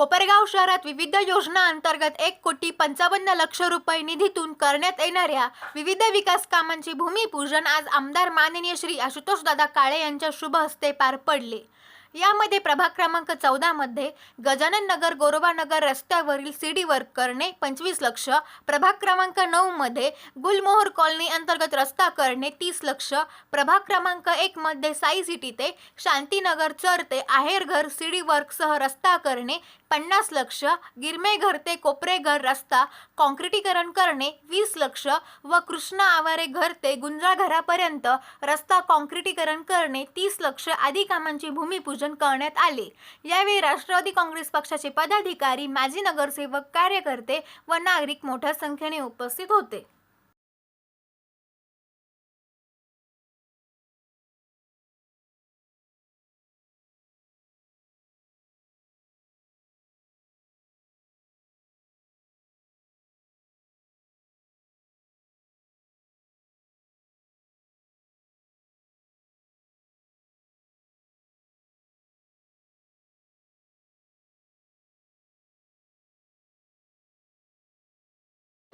कोपरगाव शहरात विविध योजना अंतर्गत एक कोटी पंचावन्न लक्ष रुपये निधीतून करण्यात येणाऱ्या विविध विकास कामांचे भूमिपूजन आज आमदार माननीय श्री आशुतोष दादा काळे यांच्या शुभ हस्ते पार पडले. यामध्ये प्रभाग क्रमांक चौदामध्ये गजानन नगर गोरोबा नगर रस्त्यावरील सीडी वर्क करणे पंचवीस लक्ष प्रभाग क्रमांक नऊमध्ये गुलमोहर कॉलनी अंतर्गत रस्ता करणे तीस लक्ष प्रभाग क्रमांक एकमध्ये साई सिटी ते शांतीनगर चर ते आहेरघर सीडी वर्कसह रस्ता करणे पन्नास लक्ष गिरमेघर ते कोपरेघर रस्ता कॉन्क्रिटीकरण करणे वीस लक्ष व कृष्णा आवारे घर ते गुंजाघरापर्यंत रस्ता कॉन्क्रिटीकरण करणे तीस लक्ष आदी कामांची भूमिपूजन करण्यात आले. यावेळी राष्ट्रवादी काँग्रेस पक्षाचे पदाधिकारी माजी नगरसेवक कार्यकर्ते व नागरिक मोठ्या संख्येने उपस्थित होते.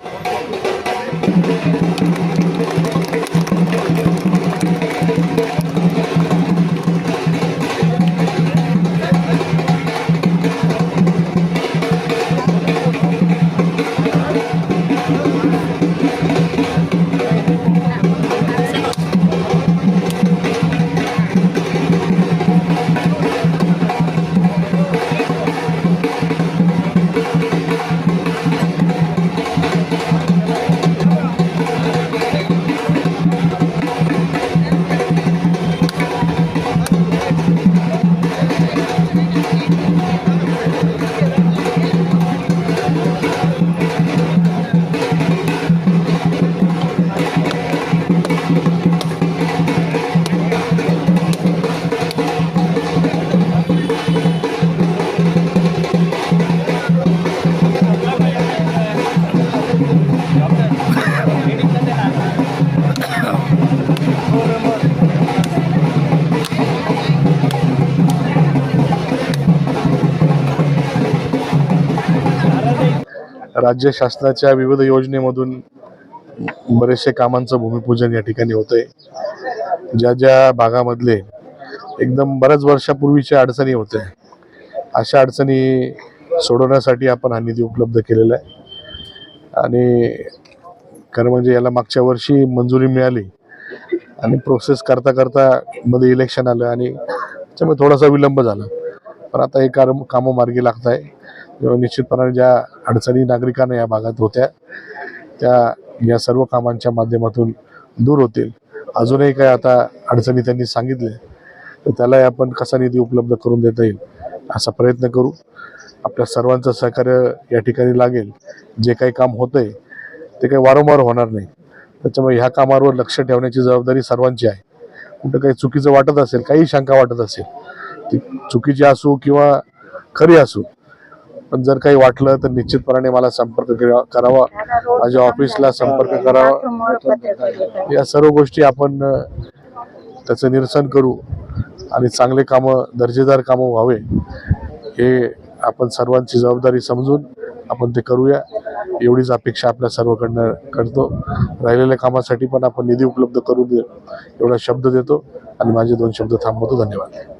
Thank you. राज्य शासनाच्या विविध योजनेमधून बरेचसे कामांचं भूमिपूजन या ठिकाणी होतंय. ज्या ज्या भागामधले एकदम बऱ्याच वर्षापूर्वीच्या अडचणी होत्या अशा अडचणी सोडवण्यासाठी आपण हा निधी उपलब्ध केलेला आहे. आणि खरं म्हणजे याला मागच्या वर्षी मंजुरी मिळाली आणि प्रोसेस करता करता मध्ये इलेक्शन आलं आणि त्यामुळे थोडासा विलंब झाला. पण आता हे कार कामं मार्गी लागत आहे तेव्हा निश्चितपणाने ज्या अडचणी नागरिकांना या भागात होत्या त्या या सर्व कामांच्या माध्यमातून दूर होतील. अजूनही काय आता अडचणी त्यांनी सांगितले तर त्यालाही आपण कसा निधी उपलब्ध करून देता येईल असा प्रयत्न करू. आपल्या सर्वांचं सहकार्य या ठिकाणी लागेल. जे काही काम होतंय ते काही वारंवार होणार नाही. त्याच्यामुळे ह्या कामावर लक्ष ठेवण्याची जबाबदारी सर्वांची आहे. कुठं काही चुकीचं वाटत असेल काही शंका वाटत असेल ती चुकीची असू किंवा खरी असू पण जर काही वाटलं तर निश्चितपणाने मला संपर्क करावा. माझ्या ऑफिसला संपर्क करावा. या सर्व गोष्टी आपण त्याचं निरसन करू आणि चांगले कामं दर्जेदार कामं व्हावे हे आपण सर्वांची जबाबदारी समजून आपण ते करूया. एवढीच अपेक्षा आपल्या सर्वकडनं करतो. राहिलेल्या कामासाठी पण आपण निधी उपलब्ध करू दे एवढा शब्द देतो आणि माझे दोन शब्द थांबवतो. धन्यवाद.